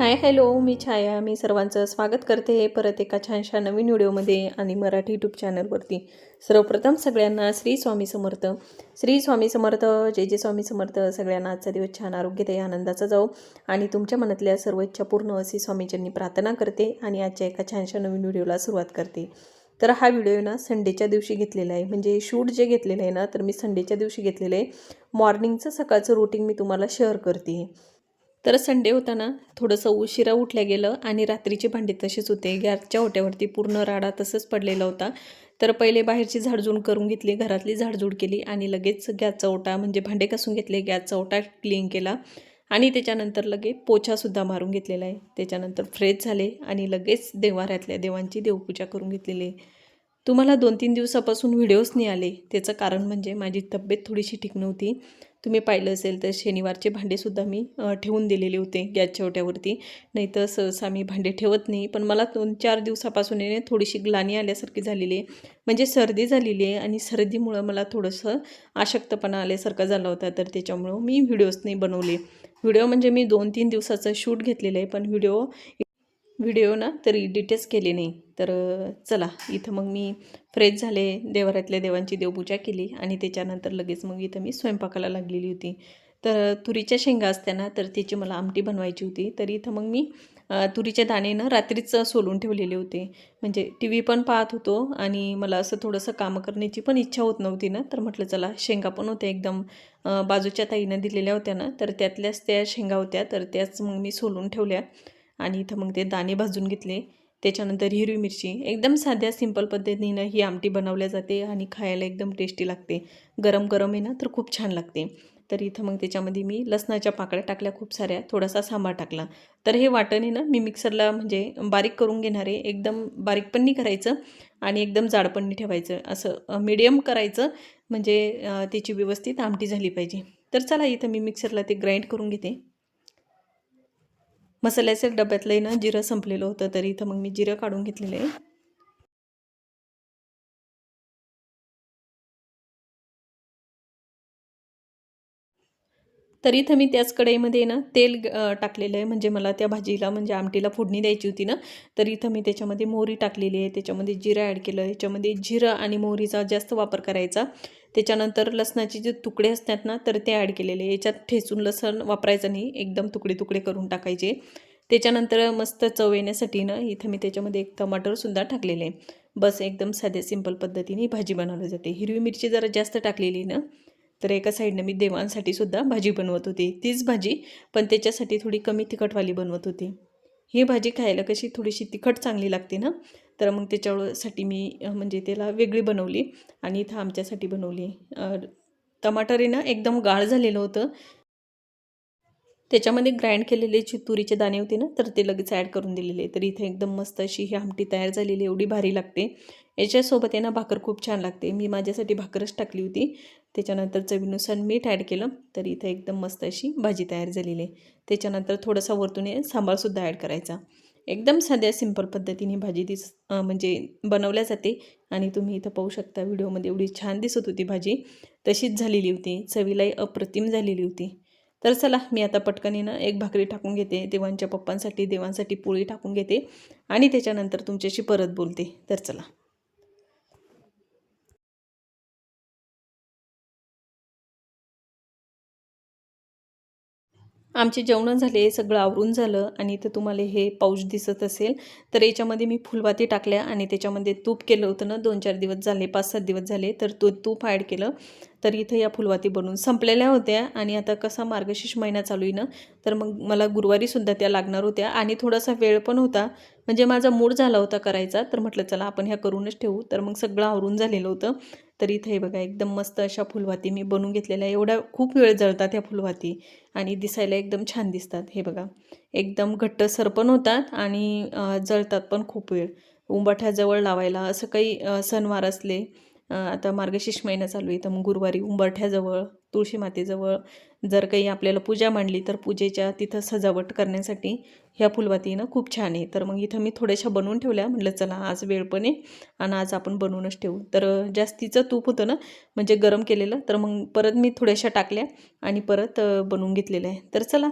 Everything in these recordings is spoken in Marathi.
हाय हॅलो मी छाया. मी सर्वांचं स्वागत करते परत एका छानशा नवीन व्हिडिओमध्ये आणि मराठी यूट्यूब चॅनलवरती सर्वप्रथम सगळ्यांना श्री स्वामी समर्थ. श्री स्वामी समर्थ जय जय स्वामी समर्थ. सगळ्यांना आजचा दिवस छान आरोग्यदायी आनंदाचा जाऊ आणि तुमच्या मनातल्या सर्व इच्छा पूर्ण अशी स्वामीजींनी प्रार्थना करते आणि आजच्या एका छानशा नवीन व्हिडिओला सुरुवात करते. तर हा व्हिडिओ ना संडेच्या दिवशी घेतलेला आहे. म्हणजे शूट जे घेतलेलं आहे ना तर मी संडेच्या दिवशी घेतलेलं आहे. मॉर्निंगचं सकाळचं रुटीन मी तुम्हाला शेअर करते. तर संडे होता ना थोडंसं उशिरा उठल्या गेलं आणि रात्रीचे भांडे तसेच होते. गॅसच्या ओट्यावरती पूर्ण राडा तसंच पडलेला होता. तर पहिले बाहेरची झाडझूड करून घेतली घरातली झाडझूड केली आणि लगेच गॅसचा ओटा म्हणजे भांडे कसून घेतले गॅसचा ओटा क्लीन केला आणि त्याच्यानंतर लगेच पोछासुद्धा मारून घेतलेला आहे. त्याच्यानंतर फ्रेश झाले आणि लगेच देवाऱ्यातल्या देवांची देवपूजा करून घेतलेली आहे. तुम्हाला दोन तीन दिवसापासून व्हिडिओज नाही आले. त्याचं कारण म्हणजे माझी तब्येत थोडीशी ठीक नव्हती. तुम्ही पाहिलं असेल तर शनिवारचे भांडेसुद्धा मी ठेवून दिलेले होते गॅसच्या ओट्यावरती नाही तर सहसा मी भांडे ठेवत नाही. पण मला दोन चार दिवसापासून येणे थोडीशी ग्लानी आल्यासारखी झालेली आहे. म्हणजे सर्दी झालेली आहे आणि सर्दीमुळं मला थोडंसं अशक्तपणा आल्यासारखा झाला होता. तर त्याच्यामुळं मी व्हिडिओज नाही बनवले. व्हिडिओ म्हणजे मी दोन तीन दिवसाचं शूट घेतलेलं आहे. पण व्हिडिओ व्हिडिओ ना तरी डिटेल्स केले नाही. तर चला इथं मग मी फ्रेश झाले. देवरातल्या देवांची देवपूजा केली आणि त्याच्यानंतर लगेच मग इथं मी स्वयंपाकाला लागलेली होती. तर तुरीच्या शेंगा असत्या तर त्याची मला आमटी बनवायची होती. तर इथं मग मी तुरीच्या तुरीचे दाणे ना रात्रीच सोलून ठेवलेले होते. म्हणजे टी व्ही पण पाहत होतो आणि मला असं थोडंसं कामं करण्याची पण इच्छा होत नव्हती ना. तर म्हटलं चला शेंगा पण होत्या एकदम बाजूच्या ताईनं दिलेल्या होत्या ना तर त्यातल्याच त्या शेंगा होत्या. तर त्याच मग मी सोलून ठेवल्या. आणि इथं मग ते दाणे भाजून घेतले. त्याच्यानंतर हिरवी मिरची. एकदम साध्या सिंपल पद्धतीनं ही आमटी बनवल्या जाते आणि खायला एकदम टेस्टी लागते. गरम गरम आहे ना तर खूप छान लागते. तर इथं मग त्याच्यामध्ये मी लसणाच्या पाकळ्या टाकल्या खूप साऱ्या. थोडासा सांबार टाकला. तर हे वाटण आहे ना मी मिक्सरला म्हणजे बारीक करून घेणार आहे. एकदम बारीक पण नाही करायचं आणि एकदम जाड पण नाही ठेवायचं. असं मीडियम करायचं म्हणजे त्याची व्यवस्थित आमटी झाली पाहिजे. तर चला इथं मी मिक्सरला ते ग्राइंड करून घेते. मसाल्याच्या डब्यातलं ना जिरं संपलेलं होतं तरी इथं मग मी जिरं काढून घेतलेलं आहे. तर इथं मी त्याच कढईमध्ये ना तेल टाकलेलं आहे. म्हणजे मला त्या भाजीला म्हणजे आमटीला फोडणी द्यायची होती ना तर इथं मी त्याच्यामध्ये मोहरी टाकलेली आहे. त्याच्यामध्ये जिरं ॲड केलं याच्यामध्ये जिरं आणि मोहरीचा जास्त वापर करायचा. त्याच्यानंतर लसणाचे जे तुकडे असतात ना तर ते ॲड केलेले याच्यात ठेचून लसण वापरायचं नाही. एकदम तुकडे तुकडे करून टाकायचे. त्याच्यानंतर मस्त चव येण्यासाठी ना इथं मी त्याच्यामध्ये एक टमाटरसुद्धा टाकलेले आहे. बस एकदम साध्या सिंपल पद्धतीने भाजी बनवली जाते. हिरवी मिरची जरा जास्त टाकलेली ना तर एका साईडनं मी देवांसाठी सुद्धा भाजी बनवत होती. तीच भाजी पण त्याच्यासाठी थोडी कमी तिखटवाली बनवत होती. ही भाजी खायला कशी थोडीशी तिखट चांगली लागते ना तर मग त्याच्यासाठी मी म्हणजे त्याला वेगळी बनवली आणि इथं आमच्यासाठी बनवली. टमाटर आहे ना एकदम गाळ झालेलं होतं. त्याच्यामध्ये ग्राइंड केलेले जे तुरीचे दाणे होते ना तर ते लगेच ॲड करून दिलेले. तर इथे एकदम मस्त अशी ही आमटी तयार झालेली एवढी भारी लागते. याच्यासोबत आहे ना भाकर खूप छान लागते. मी माझ्यासाठी भाकरच टाकली होती. त्याच्यानंतर चवीनुसार मीठ ॲड केलं तर इथं एकदम मस्त अशी भाजी तयार झालेली आहे. त्याच्यानंतर थोडासा वरतून सांबारसुद्धा ॲड करायचा. एकदम साध्या सिंपल पद्धतीने भाजी दिस म्हणजे बनवल्या जाते. आणि तुम्ही इथं पाहू शकता व्हिडिओमध्ये एवढी छान दिसत होती भाजी. तशीच झालेली होती. चवीलाही अप्रतिम झालेली होती. तर चला मी आता पटकनीनं एक भाकरी टाकून घेते. देवांच्या पप्पांसाठी देवांसाठी पोळी टाकून घेते. आणि त्याच्यानंतर तुमच्याशी परत बोलते. तर चला. आमचे जेवणं झाले सगळं आवरून झालं आणि इथं तुम्हाला हे पाऊच दिसत असेल. तर याच्यामध्ये मी फुलवाती टाकल्या आणि त्याच्यामध्ये तूप केलं होतं ना दोन चार दिवस झाले पाच सात दिवस झाले तर तो तूप ॲड केलं. तर इथं या फुलवाती बनवून संपलेल्या होत्या आणि आता कसा मार्गशीर्ष महिना चालू आहे ना तर मग मला गुरुवारीसुद्धा त्या लागणार होत्या आणि थोडासा वेळ पण होता. म्हणजे माझा मूड झाला होता करायचा तर म्हटलं चला आपण ह्या करूनच ठेवू. तर मग सगळं आवरून झालेलं होतं. तर इथे हे बघा एकदम मस्त अशा फुलवाती मी बनवून घेतलेल्या एवढ्या खूप वेळ जळतात ह्या फुलवाती आणि दिसायला एकदम छान दिसतात. हे बघा एकदम घट्ट सरपण होतात आणि जळतात पण खूप वेळ. उंबाठ्याजवळ लावायला असं काही सणवार असले आता मार्गशीर्ष महिना चालू आहे तर मग गुरुवारी उंबरठ्याजवळ तुळशी मातेजवळ जर काही आपल्याला पूजा मांडली तर पूजेच्या तिथं सजावट करण्यासाठी ह्या फुलवातीनं खूप छान आहे. तर मग इथं मी थोड्याशा बनवून ठेवल्या. म्हटलं चला आज वेळ पण आहे आणि आज आपण बनवूनच ठेवू. तर जास्तीचं तूप होतं ना म्हणजे गरम केलेलं तर मग परत मी थोड्याशा टाकल्या आणि परत बनवून घेतलेलं आहे. तर चला.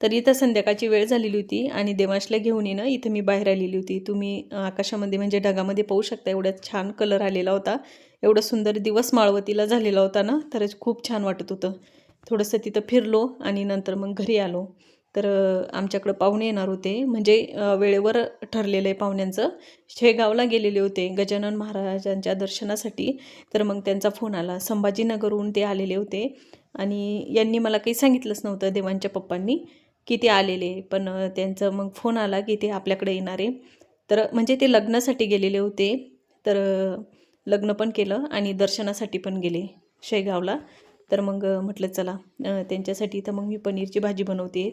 तर इथं संध्याकाळची वेळ झालेली होती आणि देवांशला घेऊन येणं इथं मी बाहेर आलेली होती. तुम्ही आकाशामध्ये म्हणजे ढगामध्ये पाहू शकता एवढ्या छान कलर आलेला होता. एवढं सुंदर दिवस माळवतीला झालेला होता ना तर खूप छान वाटत होतं. थोडंसं तिथं फिरलो आणि नंतर मग घरी आलो. तर आमच्याकडं पाहुणे येणार होते. म्हणजे वेळेवर ठरलेलं आहे पाहुण्यांचं. शेगावला गेलेले होते गजानन महाराजांच्या दर्शनासाठी. तर मग त्यांचा फोन आला. संभाजीनगरहून ते आलेले होते. आणि यांनी मला काही सांगितलंच नव्हतं देवांच्या पप्पांनी की ते आलेले. पण त्यांचं मग फोन आला की ते आपल्याकडे येणार आहे. तर म्हणजे ते लग्नासाठी गेलेले होते. तर लग्न पण केलं आणि दर्शनासाठी पण गेले शेगावला. तर मग म्हटलं चला त्यांच्यासाठी तर मग मी पनीरची भाजी बनवते.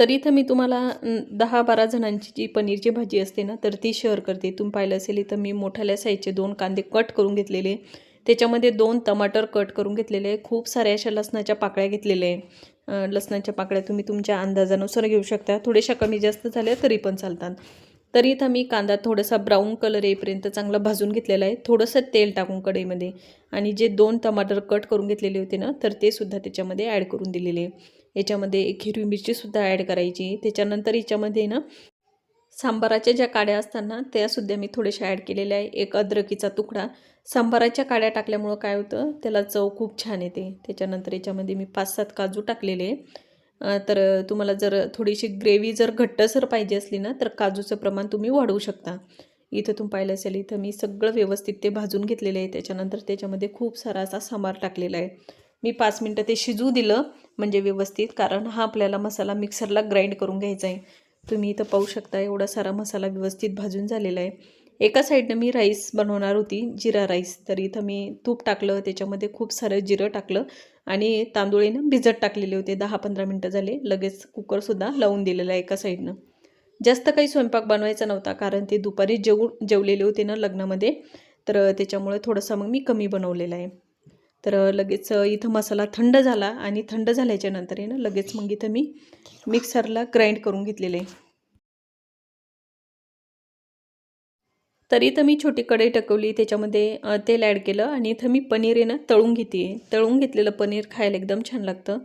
तर इथं मी तुम्हाला दहा बारा जणांची जी पनीरची भाजी असते ना तर ती शेअर करते. तुम्ही पाहिलं असेल इथं मी मोठ्याल्या साईजचे दोन कांदे कट करून घेतलेले. त्याच्यामध्ये दोन टमाटर कट करून घेतलेले. खूप साऱ्या अशा लसणाच्या पाकळ्या घेतलेल्या आहे. लसणाच्या पाकळ्या तुम्ही तुमच्या अंदाजानुसार घेऊ शकता. थोड्याशा कमी जास्त झाल्या तरी पण चालतात. तर इथं मी कांदा थोडासा ब्राऊन कलर येईपर्यंत चांगला भाजून घेतलेला आहे. थोडंसं तेल टाकून कढईमध्ये. आणि जे दोन टमाटर कट करून घेतलेले होते ना तर ते सुद्धा त्याच्यामध्ये ॲड करून दिलेले आहे. याच्यामध्ये एक हिरवी मिरचीसुद्धा ॲड करायची. त्याच्यानंतर याच्यामध्ये ना सांबाराच्या ज्या काड्या असतात ना त्यासुद्धा मी थोड्याशा ॲड केलेल्या आहे. एक अद्रकीचा तुकडा. सांबाराच्या काड्या टाकल्यामुळं काय होतं त्याला चव खूप छान येते. त्याच्यानंतर याच्यामध्ये मी पाच सात काजू टाकलेले तर तुम्हाला जर थोडीशी ग्रेव्ही जर घट्टसर पाहिजे असली ना तर काजूचं प्रमाण तुम्ही वाढवू शकता. इथं तुम्ही पाहिलं असेल इथं मी सगळं व्यवस्थित ते भाजून घेतलेलं आहे. त्याच्यानंतर त्याच्यामध्ये खूप सारा असा सांबार टाकलेला आहे. मी पाच मिनटं ते शिजू दिलं म्हणजे व्यवस्थित कारण हा आपल्याला मसाला मिक्सरला ग्राइंड करून घ्यायचा आहे. तुम्ही इथं पाहू शकता एवढा सारा मसाला व्यवस्थित भाजून झालेला आहे. एका साईडनं मी राईस बनवणार होती जिरा राईस तर इथं मी तूप टाकलं त्याच्यामध्ये खूप सारं जिरं टाकलं आणि तांदूळीनं भिजत टाकलेले होते. दहा पंधरा मिनटं झाले लगेच कुकरसुद्धा लावून दिलेला आहे एका साईडनं जास्त काही स्वयंपाक बनवायचा नव्हता कारण ते दुपारी जेवू जेवलेले होते ना लग्नामध्ये. तर त्याच्यामुळे थोडंसं मग मी कमी बनवलेलं आहे. तर लगेच इथं मसाला थंड झाला आणि थंड झाल्याच्यानंतर आहे ना लगेच मग इथं मी मिक्सरला ग्राइंड करून घेतलेले. आहे तर इथं मी छोटी कढई टाकवली त्याच्यामध्ये तेल ॲड केलं आणि इथं मी पनीर आहे ना तळून घेते. तळून घेतलेलं पनीर खायला एकदम छान लागतं.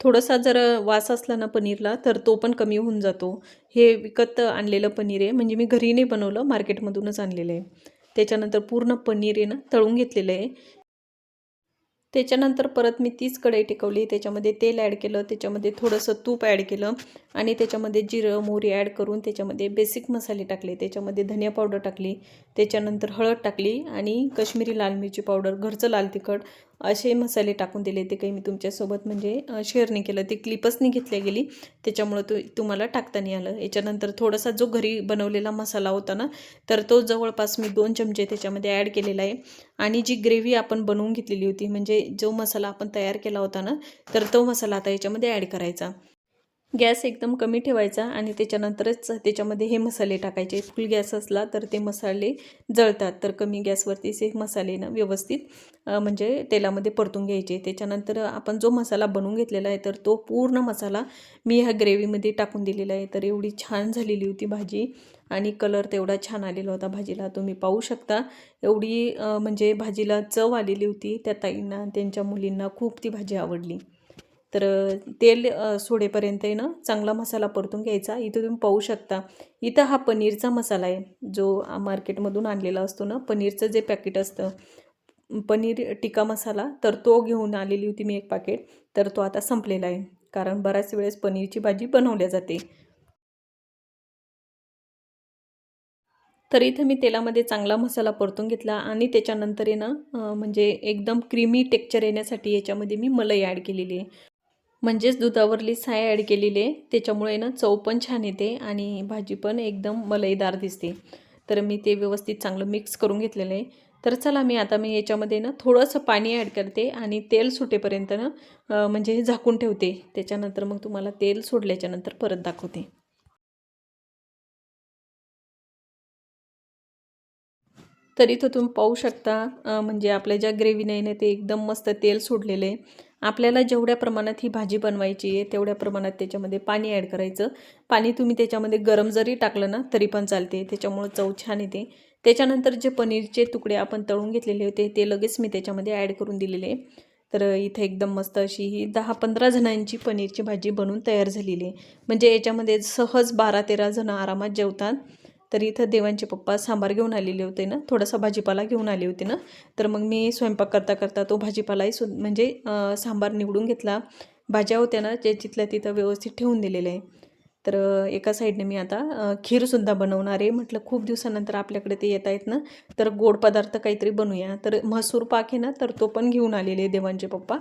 थोडासा जर वास असला ना पनीरला तर तो पण कमी होऊन जातो. हे विकत आणलेलं पनीर आहे म्हणजे मी घरी नाही बनवलं मार्केटमधूनच आणलेलं आहे. त्याच्यानंतर पूर्ण पनीर आहे ना तळून घेतलेलं आहे. त्याच्यानंतर परत मी तीच कढई टिकवली. त्याच्यामध्ये तेल ॲड केलं त्याच्यामध्ये थोडंसं तूप ॲड केलं. आणि त्याच्यामध्ये जिरं मोहरी ॲड करून त्याच्यामध्ये बेसिक मसाले टाकले. त्याच्यामध्ये धनिया पावडर टाकली. त्याच्यानंतर हळद टाकली आणि कश्मीरी लाल मिरची पावडर घरचं लाल तिखट असे मसाले टाकून दिले. ते काही मी तुमच्यासोबत म्हणजे शेअर नाही केलं. ते क्लिपच नाही घेतल्या गेली. त्याच्यामुळं तु तुम्हाला टाकता नाही आलं. याच्यानंतर थोडासा जो घरी बनवलेला मसाला होता ना तर तो जवळपास मी दोन चमचे त्याच्यामध्ये ॲड केलेला आहे. आणि जी ग्रेव्ही आपण बनवून घेतलेली होती म्हणजे जो मसाला आपण तयार केला होता ना तर तो मसाला आता याच्यामध्ये ॲड करायचा. गॅस एकदम कमी ठेवायचा आणि त्याच्यानंतरच त्याच्यामध्ये हे मसाले टाकायचे. फुल गॅस असला तर ते मसाले जळतात. तर कमी गॅसवरती हे मसाले ना व्यवस्थित म्हणजे तेलामध्ये परतून घ्यायचे. त्याच्यानंतर आपण जो मसाला बनवून घेतलेला आहे तर तो पूर्ण मसाला मी ह्या ग्रेव्हीमध्ये टाकून दिलेला आहे. तर एवढी छान झालेली होती भाजी आणि कलर तेवढा छान आलेला होता भाजीला. तुम्ही पाहू शकता. एवढी म्हणजे भाजीला चव आलेली होती त्या ताईंना त्यांच्या मुलींना खूप ती भाजी आवडली. तर तेल सोडेपर्यंत आहे ना चांगला मसाला परतून घ्यायचा. इथं तुम्ही पाहू शकता इथं हा पनीरचा मसाला आहे जो मार्केटमधून आणलेला असतो ना पनीरचं जे पॅकेट असतं पनीर टिक्का मसाला तर तो घेऊन आलेली होती मी एक पॅकेट तर तो आता संपलेला आहे कारण बऱ्याच वेळेस पनीरची भाजी बनवल्या जाते. तर इथं मी तेलामध्ये चांगला मसाला परतून घेतला आणि त्याच्यानंतर आहे ना म्हणजे एकदम क्रीमी टेक्चर येण्यासाठी याच्यामध्ये मी मलाई ॲड केलेली आहे. म्हणजेच दुधावरली साय ॲड केलेली आहे. त्याच्यामुळे ना चव पण छान येते आणि भाजी पण एकदम मलईदार दिसते. तर मी ते व्यवस्थित चांगलं मिक्स करून घेतलेलं आहे. तर चला मी आता मी याच्यामध्ये ना थोडंसं पाणी ॲड करते आणि तेल सुटेपर्यंत ना म्हणजे म्हणजे झाकून ठेवते. त्याच्यानंतर मग तुम्हाला तेल सोडल्याच्यानंतर परत दाखवते. तरी तो तुम्ही पाहू शकता म्हणजे आपल्या ज्या ग्रेव्हीने ना ते एकदम मस्त तेल सोडलेलं आहे. आपल्याला जेवढ्या प्रमाणात ही भाजी बनवायची आहे तेवढ्या प्रमाणात त्याच्यामध्ये पाणी ॲड करायचं. पाणी तुम्ही त्याच्यामध्ये गरम जरी टाकलं ना तरी पण चालते. त्याच्यामुळं चव छान येते. त्याच्यानंतर जे पनीरचे तुकडे आपण तळून घेतलेले होते ते लगेच मी त्याच्यामध्ये ॲड करून दिलेले आहे. तर इथे एकदम मस्त अशी ही दहा पंधरा जणांची पनीरची भाजी बनवून तयार झालेली आहे. म्हणजे याच्यामध्ये सहज बारा तेरा जणं आरामात जेवतात. तर इथं देवांचे पप्पा सांबार घेऊन आलेले होते ना थोडासा भाजीपाला घेऊन आले होते ना. तर मग मी स्वयंपाक करता करता तो भाजीपालाही सु म्हणजे सांबार निवडून घेतला. भाज्या होत्या ना जे तिथल्या तिथं व्यवस्थित ठेवून दिलेलं आहे. तर एका साईडने मी आता खीरसुद्धा बनवणार आहे. म्हटलं खूप दिवसानंतर आपल्याकडे ते येत आहेत ना. तर गोड पदार्थ काहीतरी बनवूया. तर म्हसूर पाक आहे ना तर तो पण घेऊन आलेले देवांचे पप्पा.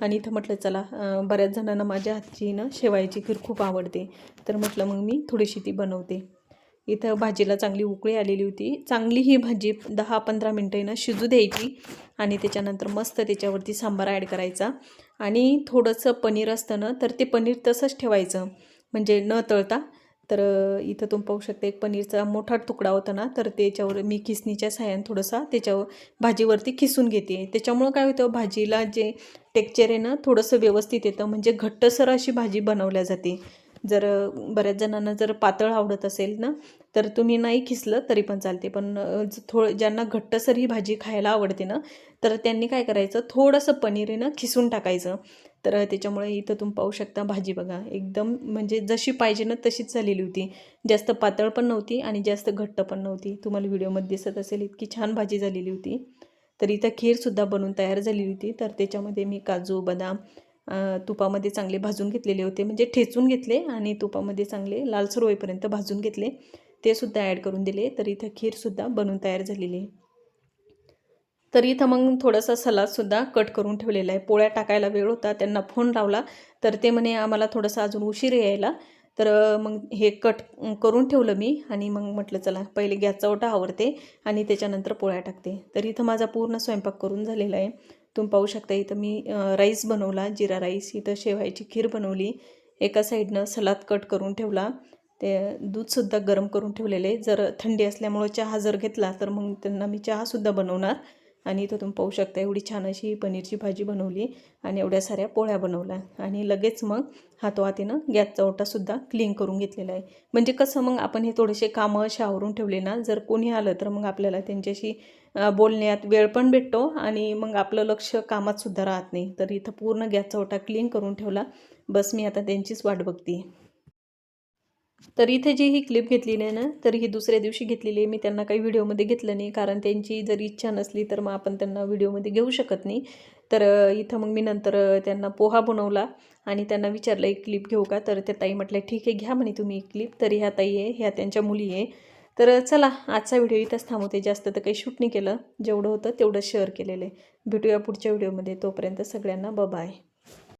आणि इथं म्हटलं चला बऱ्याच जणांना माझ्या हातची ना शेवायची खीर खूप आवडते. तर म्हटलं मग मी थोडीशी ती बनवते. इथं भाजीला चांगली उकळी आलेली होती. चांगली ही भाजी दहा पंधरा मिनटं ना शिजू द्यायची आणि त्याच्यानंतर मस्त त्याच्यावरती सांबार ॲड करायचा. आणि थोडंसं पनीर असतं ना तर ते पनीर तसंच ठेवायचं. म्हणजे न तळता. तर इथं तुम्ही पाहू शकता एक पनीरचा मोठा तुकडा होता ना तर त्याच्यावर मी खिसणीच्या साह्याने थोडंसा त्याच्यावर भाजीवरती खिसून घेते. त्याच्यामुळं काय होतं भाजीला जे टेक्चर आहे ना थोडंसं व्यवस्थित येतं. म्हणजे घट्टसर अशी भाजी बनवल्या जाते. जर बऱ्याच जणांना जर पातळ आवडत असेल ना तर तुम्ही नाही खिसलं तरी पण चालते. पण अ, थोडं ज्यांना घट्टसर ही भाजी खायला आवडते ना तर त्यांनी काय करायचं थोडंसं पनीर आहे ना खिसून टाकायचं. तर त्याच्यामुळे इथं तुम्ही पाहू शकता भाजी बघा एकदम म्हणजे जशी पाहिजे ना तशीच झालेली होती. जास्त पातळ पण नव्हती आणि जास्त घट्ट पण नव्हती. तुम्हाला व्हिडिओमध्ये दिसत असेल इतकी छान भाजी झालेली होती. तर इथं खीरसुद्धा बनवून तयार झालेली होती. तर त्याच्यामध्ये मी काजू बदाम तुपामध्ये चांगले भाजून घेतलेले होते. म्हणजे ठेचून घेतले आणि तुपामध्ये चांगले लालसर होईपर्यंत भाजून घेतले. ते सुद्धा ॲड करून दिले. तर इथं खीरसुद्धा बनवून तयार झालेली आहे. तर इथं मग थोडासा सलादसुद्धा कट करून ठेवलेला आहे. पोळ्या टाकायला वेळ होता. त्यांना फोन लावला. तर ते म्हणे आम्हाला थोडासा अजून उशीर यायला. तर मग हे कट करून ठेवलं मी. आणि मग म्हटलं चला पहिले गॅसचा ओटा आवरते आणि त्याच्यानंतर पोळ्या टाकते. तर इथं माझा पूर्ण स्वयंपाक करून झालेला आहे. तुम्ही पाहू शकता इथं मी राईस बनवला जिरा राईस. इथं शेवायची खीर बनवली. एका साईडनं सलाद कट करून ठेवला. ते दूधसुद्धा गरम करून ठेवलेले. जर थंडी असल्यामुळं चहा जर घेतला तर मग त्यांना मी चहासुद्धा बनवणार. आणि इथं तुम्ही पाहू शकता एवढी छान अशी पनीरची भाजी बनवली आणि एवढ्या साऱ्या पोळ्या बनवल्या. आणि लगेच मग हातोहातीनं गॅसचा ओटासुद्धा क्लीन करून घेतलेला आहे. म्हणजे कसं मग आपण हे थोडेसे कामं असे आवरून ठेवले ना जर कोणी आलं तर मग आपल्याला त्यांच्याशी बोलण्यात वेळ पण भेटतो आणि मग आपलं लक्ष कामात सुद्धा राहत नाही. तर इथं पूर्ण गॅसचा ओटा क्लीन करून ठेवला. बस मी आता त्यांचीच वाट बघते तर इथे जी ही क्लिप घेतलेली आहे ना तर ही दुसऱ्या दिवशी घेतलेली आहे. मी त्यांना काही व्हिडिओमध्ये घेतलं नाही कारण त्यांची जर इच्छा नसली तर मग आपण त्यांना व्हिडिओमध्ये घेऊ शकत नाही. तर इथं मग मी नंतर त्यांना पोहा बनवला आणि त्यांना विचारलं एक क्लिप घेऊ का? तर त्या ताई म्हटल्या ठीक आहे घ्या म्हणे तुम्ही एक क्लिप तर ह्या ताई आहे ह्या त्यांच्या मुली आहे. तर चला आजचा व्हिडिओ इथंच थांबवते. जास्त तर काही शूट नाही केलं. जेवढं होतं तेवढं शेअर केलेलं आहे. भेटूया पुढच्या व्हिडिओमध्ये तोपर्यंत सगळ्यांना बाय